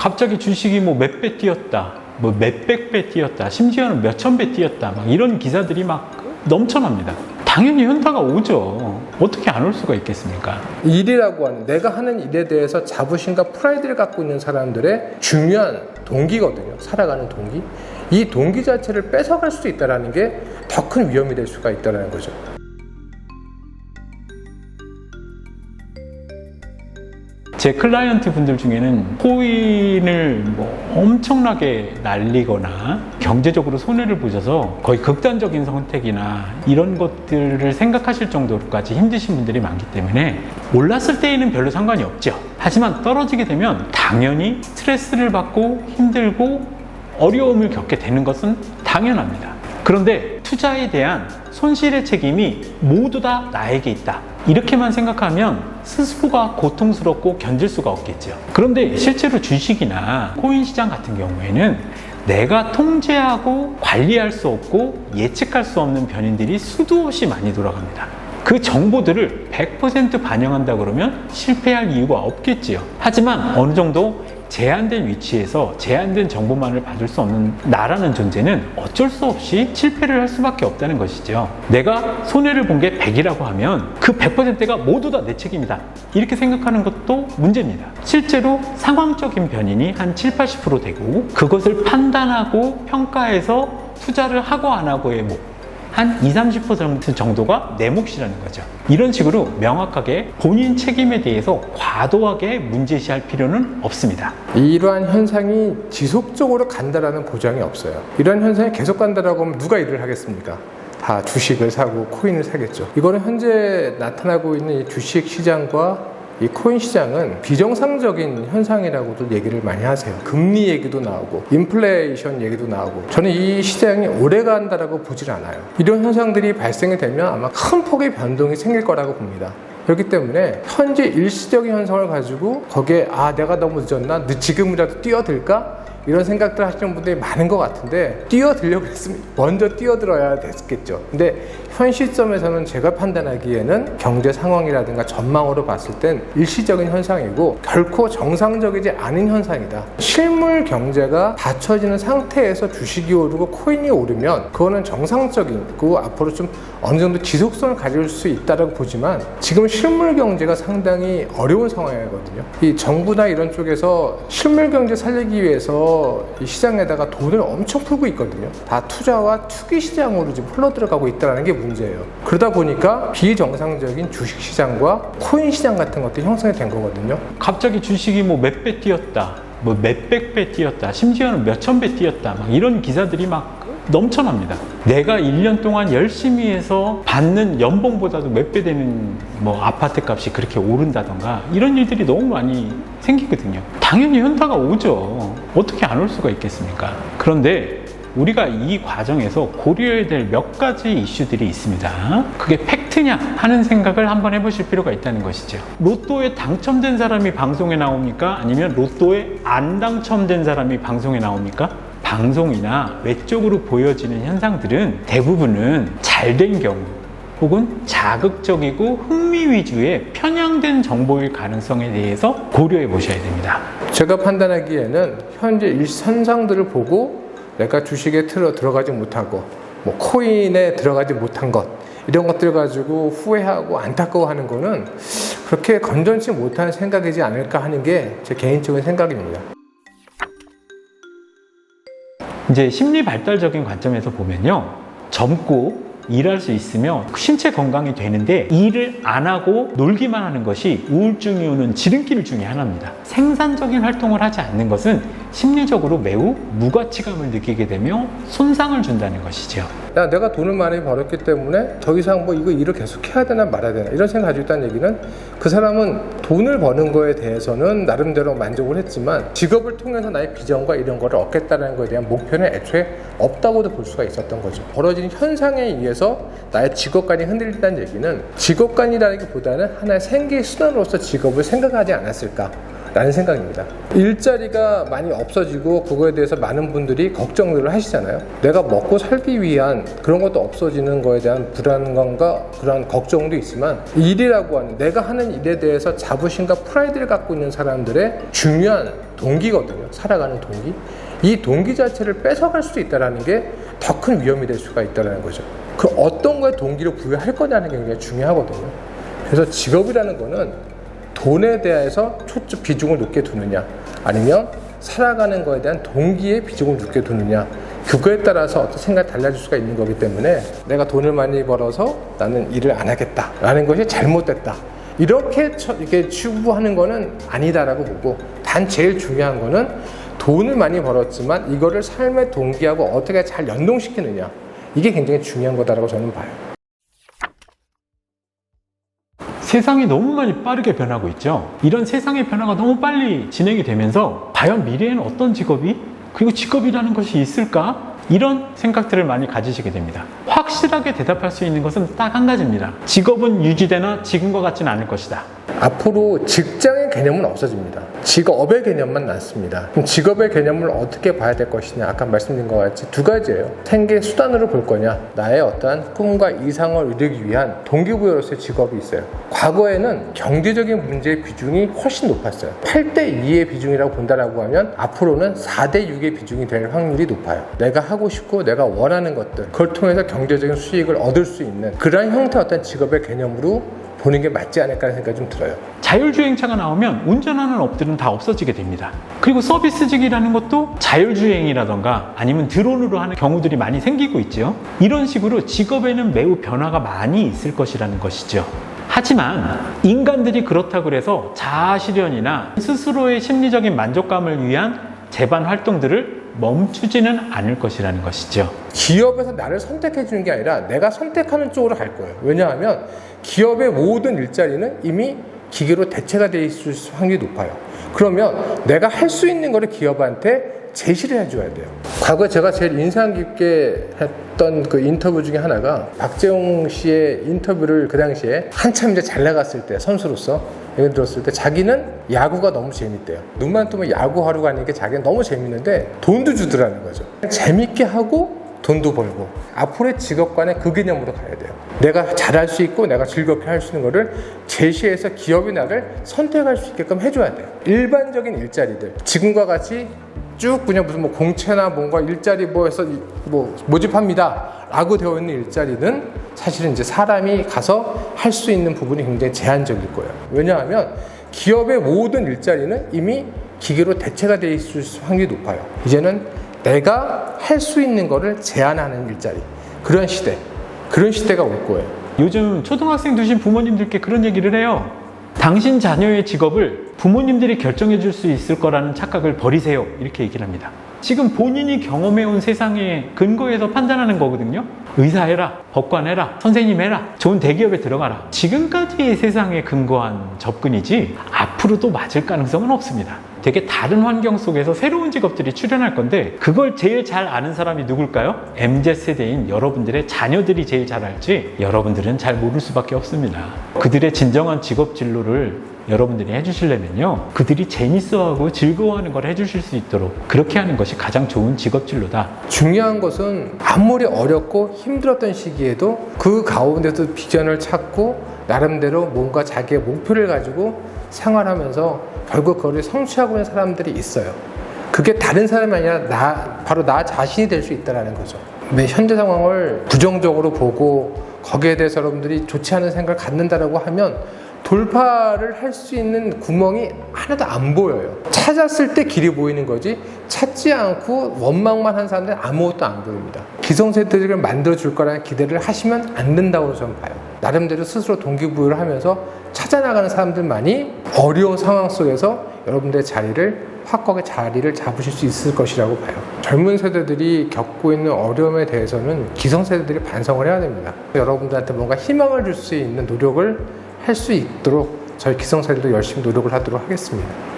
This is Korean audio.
갑자기 주식이 뭐 몇 배 뛰었다, 뭐 몇백 배 뛰었다, 심지어는 몇천 배 뛰었다, 막 이런 기사들이 막 넘쳐납니다. 당연히 현타가 오죠. 어떻게 안 올 수가 있겠습니까? 일이라고 하는 내가 하는 일에 대해서 자부심과 프라이드를 갖고 있는 사람들의 중요한 동기거든요. 살아가는 동기. 이 동기 자체를 뺏어갈 수도 있다는 게 더 큰 위험이 될 수가 있다는 거죠. 제 클라이언트 분들 중에는 코인을 뭐 엄청나게 날리거나 경제적으로 손해를 보셔서 거의 극단적인 선택이나 이런 것들을 생각하실 정도로까지 힘드신 분들이 많기 때문에 올랐을 때에는 별로 상관이 없죠. 하지만 떨어지게 되면 당연히 스트레스를 받고 힘들고 어려움을 겪게 되는 것은 당연합니다. 그런데 투자에 대한 손실의 책임이 모두 다 나에게 있다. 이렇게만 생각하면 스스로가 고통스럽고 견딜 수가 없겠죠. 그런데 실제로 주식이나 코인 시장 같은 경우에는 내가 통제하고 관리할 수 없고 예측할 수 없는 변인들이 수도 없이 많이 돌아갑니다. 그 정보들을 100% 반영한다 그러면 실패할 이유가 없겠지요. 하지만 어느 정도 제한된 위치에서 제한된 정보만을 받을 수 없는 나라는 존재는 어쩔 수 없이 실패를 할 수밖에 없다는 것이죠. 내가 손해를 본 게 100이라고 하면 그 100%가 모두 다 내 책임이다. 이렇게 생각하는 것도 문제입니다. 실제로 상황적인 변인이 한 7, 80% 되고 그것을 판단하고 평가해서 투자를 하고 안 하고의 뭐 한 20, 30% 정도가 내 몫이라는 거죠. 이런 식으로 명확하게 본인 책임에 대해서 과도하게 문제시할 필요는 없습니다. 이러한 현상이 지속적으로 간다라는 보장이 없어요. 이러한 현상이 계속 간다라고 하면 누가 일을 하겠습니까? 다 주식을 사고 코인을 사겠죠. 이거는 현재 나타나고 있는 이 주식 시장과 이 코인 시장은 비정상적인 현상이라고도 얘기를 많이 하세요. 금리 얘기도 나오고 인플레이션 얘기도 나오고 저는 이 시장이 오래 간다라고 보질 않아요. 이런 현상들이 발생이 되면 아마 큰 폭의 변동이 생길 거라고 봅니다. 그렇기 때문에 현재 일시적인 현상을 가지고 거기에 아 내가 너무 늦었나 늦- 지금이라도 뛰어들까 이런 생각들 하시는 분들이 많은 것 같은데 뛰어들려고 했으면 먼저 뛰어들어야 됐겠죠. 근데 현 시점에서는 제가 판단하기에는 경제 상황이라든가 전망으로 봤을 땐 일시적인 현상이고 결코 정상적이지 않은 현상이다. 실물 경제가 받쳐지는 상태에서 주식이 오르고 코인이 오르면 그거는 정상적이고 앞으로 좀 어느 정도 지속성을 가질 수 있다고 보지만 지금 실물 경제가 상당히 어려운 상황이거든요. 이 정부나 이런 쪽에서 실물 경제 살리기 위해서 이 시장에다가 돈을 엄청 풀고 있거든요. 다 투자와 투기 시장으로 지금 흘러 들어가고 있다는 게 문제예요. 그러다 보니까 비정상적인 주식 시장과 코인 시장 같은 것들이 형성이 된 거거든요. 갑자기 주식이 뭐 몇 배 뛰었다, 뭐 몇백 배 뛰었다, 심지어는 몇천 배 뛰었다, 막 이런 기사들이 막 넘쳐납니다. 내가 1년 동안 열심히 해서 받는 연봉보다도 몇 배 되는 뭐 아파트 값이 그렇게 오른다던가 이런 일들이 너무 많이 생기거든요. 당연히 현타가 오죠. 어떻게 안 올 수가 있겠습니까? 그런데 우리가 이 과정에서 고려해야 될 몇 가지 이슈들이 있습니다. 그게 팩트냐 하는 생각을 한번 해보실 필요가 있다는 것이죠. 로또에 당첨된 사람이 방송에 나옵니까? 아니면 로또에 안 당첨된 사람이 방송에 나옵니까? 방송이나 외적으로 보여지는 현상들은 대부분은 잘된 경우 혹은 자극적이고 흥미 위주의 편향된 정보일 가능성에 대해서 고려해 보셔야 됩니다. 제가 판단하기에는 현재 일 현상들을 보고 내가 주식에 틀어 들어가지 못하고 뭐 코인에 들어가지 못한 것 이런 것들 가지고 후회하고 안타까워하는 거는 그렇게 건전치 못한 생각이지 않을까 하는 게 제 개인적인 생각입니다. 이제 심리 발달적인 관점에서 보면요. 젊고 일할 수 있으며 신체 건강이 되는데 일을 안 하고 놀기만 하는 것이 우울증이 오는 지름길 중에 하나입니다. 생산적인 활동을 하지 않는 것은 심리적으로 매우 무가치감을 느끼게 되며 손상을 준다는 것이죠. 야, 내가 돈을 많이 벌었기 때문에 더 이상 뭐 이거 일을 계속 해야 되나 말아야 되나 이런 생각 가지고 있다는 얘기는 그 사람은 돈을 버는 거에 대해서는 나름대로 만족을 했지만 직업을 통해서 나의 비전과 이런 거를 얻겠다는 거에 대한 목표는 애초에 없다고도 볼 수가 있었던 거죠. 벌어지는 현상에 의해서 나의 직업관이 흔들린다는 얘기는 직업관이라기보다는 하나의 생계 수단으로서 직업을 생각하지 않았을까. 라는 생각입니다. 일자리가 많이 없어지고 그거에 대해서 많은 분들이 걱정들을 하시잖아요. 내가 먹고 살기 위한 그런 것도 없어지는 거에 대한 불안감과 그런 걱정도 있지만 일이라고 하는 내가 하는 일에 대해서 자부심과 프라이드를 갖고 있는 사람들의 중요한 동기거든요. 살아가는 동기. 이 동기 자체를 뺏어갈 수도 있다는 게 더 큰 위험이 될 수가 있다는 거죠. 그 어떤 거에 동기를 부여할 거냐는 게 굉장히 중요하거든요. 그래서 직업이라는 거는 돈에 대해서 초점 비중을 높게 두느냐 아니면 살아가는 거에 대한 동기에 비중을 높게 두느냐 그거에 따라서 어떤 생각이 달라질 수가 있는 거기 때문에 내가 돈을 많이 벌어서 나는 일을 안 하겠다 라는 것이 잘못됐다 이렇게 처- 이렇게 추구하는 거는 아니다라고 보고 단 제일 중요한 거는 돈을 많이 벌었지만 이거를 삶의 동기하고 어떻게 잘 연동시키느냐 이게 굉장히 중요한 거다라고 저는 봐요. 세상이 너무 많이 빠르게 변하고 있죠. 이런 세상의 변화가 너무 빨리 진행이 되면서 과연 미래에는 어떤 직업이 그리고 직업이라는 것이 있을까? 이런 생각들을 많이 가지시게 됩니다. 확실하게 대답할 수 있는 것은 딱 한 가지입니다. 직업은 유지되나 지금과 같지는 않을 것이다. 앞으로 직장의 개념은 없어집니다. 직업의 개념만 남습니다. 그럼 직업의 개념을 어떻게 봐야 될 것이냐? 아까 말씀드린 것 같이 두 가지예요. 생계 수단으로 볼 거냐? 나의 어떠한 꿈과 이상을 이루기 위한 동기부여로서의 직업이 있어요. 과거에는 경제적인 문제의 비중이 훨씬 높았어요. 8대 2의 비중이라고 본다라고 하면 앞으로는 4대 6의 비중이 될 확률이 높아요. 내가 하고 싶고 내가 원하는 것들, 그걸 통해서 경제적인 수익을 얻을 수 있는 그러한 형태의 어떤 직업의 개념으로 보는 게 맞지 않을까 생각이 좀 들어요. 자율주행차가 나오면 운전하는 업들은 다 없어지게 됩니다. 그리고 서비스직이라는 것도 자율주행이라던가 아니면 드론으로 하는 경우들이 많이 생기고 있죠. 이런 식으로 직업에는 매우 변화가 많이 있을 것이라는 것이죠. 하지만 인간들이 그렇다고 해서 자아실현이나 스스로의 심리적인 만족감을 위한 재반 활동들을 멈추지는 않을 것이라는 것이죠. 기업에서 나를 선택해 주는 게 아니라 내가 선택하는 쪽으로 갈 거예요. 왜냐하면 기업의 모든 일자리는 이미 기계로 대체가 돼 있을 확률이 높아요. 그러면 내가 할 수 있는 거를 기업한테 제시를 해줘야 돼요. 과거에 제가 제일 인상 깊게 했던 그 인터뷰 중에 하나가 박재홍 씨의 인터뷰를 그 당시에 한참 이제 잘 나갔을 때 선수로서 예를 들었을 때 자기는 야구가 너무 재밌대요. 눈만 뜨면 야구하러 가는 게 자기는 너무 재밌는데 돈도 주더라는 거죠. 재밌게 하고 돈도 벌고 앞으로의 직업관에 그 개념으로 가야 돼요. 내가 잘할 수 있고 내가 즐겁게 할 수 있는 거를 제시해서 기업이 나를 선택할 수 있게끔 해줘야 돼요. 일반적인 일자리들 지금과 같이 쭉 그냥 무슨 뭐 공채나 뭔가 일자리 뭐 해서 뭐 모집합니다 라고 되어 있는 일자리는 사실은 이제 사람이 가서 할 수 있는 부분이 굉장히 제한적일 거예요. 왜냐하면 기업의 모든 일자리는 이미 기계로 대체가 돼 있을 확률이 높아요. 이제는 내가 할 수 있는 거를 제한하는 일자리 그런 시대 그런 시대가 올 거예요. 요즘 초등학생 두신 부모님들께 그런 얘기를 해요. 당신 자녀의 직업을 부모님들이 결정해 줄 수 있을 거라는 착각을 버리세요. 이렇게 얘기를 합니다. 지금 본인이 경험해온 세상에 근거해서 판단하는 거거든요. 의사 해라, 법관 해라, 선생님 해라, 좋은 대기업에 들어가라. 지금까지의 세상에 근거한 접근이지 앞으로도 맞을 가능성은 없습니다. 되게 다른 환경 속에서 새로운 직업들이 출현할 건데 그걸 제일 잘 아는 사람이 누굴까요? MZ세대인 여러분들의 자녀들이 제일 잘 알지 여러분들은 잘 모를 수밖에 없습니다. 그들의 진정한 직업 진로를 여러분들이 해주시려면요. 그들이 재밌어하고 즐거워하는 걸 해주실 수 있도록 그렇게 하는 것이 가장 좋은 직업 진로다. 중요한 것은 아무리 어렵고 힘들었던 시기에도 그 가운데서 비전을 찾고 나름대로 뭔가 자기의 목표를 가지고 생활하면서 결국 그걸 성취하고 있는 사람들이 있어요. 그게 다른 사람이 아니라 나 바로 나 자신이 될 수 있다라는 거죠. 왜 현재 상황을 부정적으로 보고 거기에 대해서 여러분들이 좋지 않은 생각을 갖는다라고 하면 돌파를 할 수 있는 구멍이 하나도 안 보여요. 찾았을 때 길이 보이는 거지 찾지 않고 원망만 한 사람들은 아무것도 안 보입니다. 기성세대를 만들어 줄 거라는 기대를 하시면 안 된다고 저는 봐요. 나름대로 스스로 동기부여를 하면서 찾아나가는 사람들만이 어려운 상황 속에서 여러분들의 자리를 확고하게 자리를 잡으실 수 있을 것이라고 봐요. 젊은 세대들이 겪고 있는 어려움에 대해서는 기성세대들이 반성을 해야 됩니다. 여러분들한테 뭔가 희망을 줄 수 있는 노력을 할 수 있도록 저희 기성세대도 열심히 노력을 하도록 하겠습니다.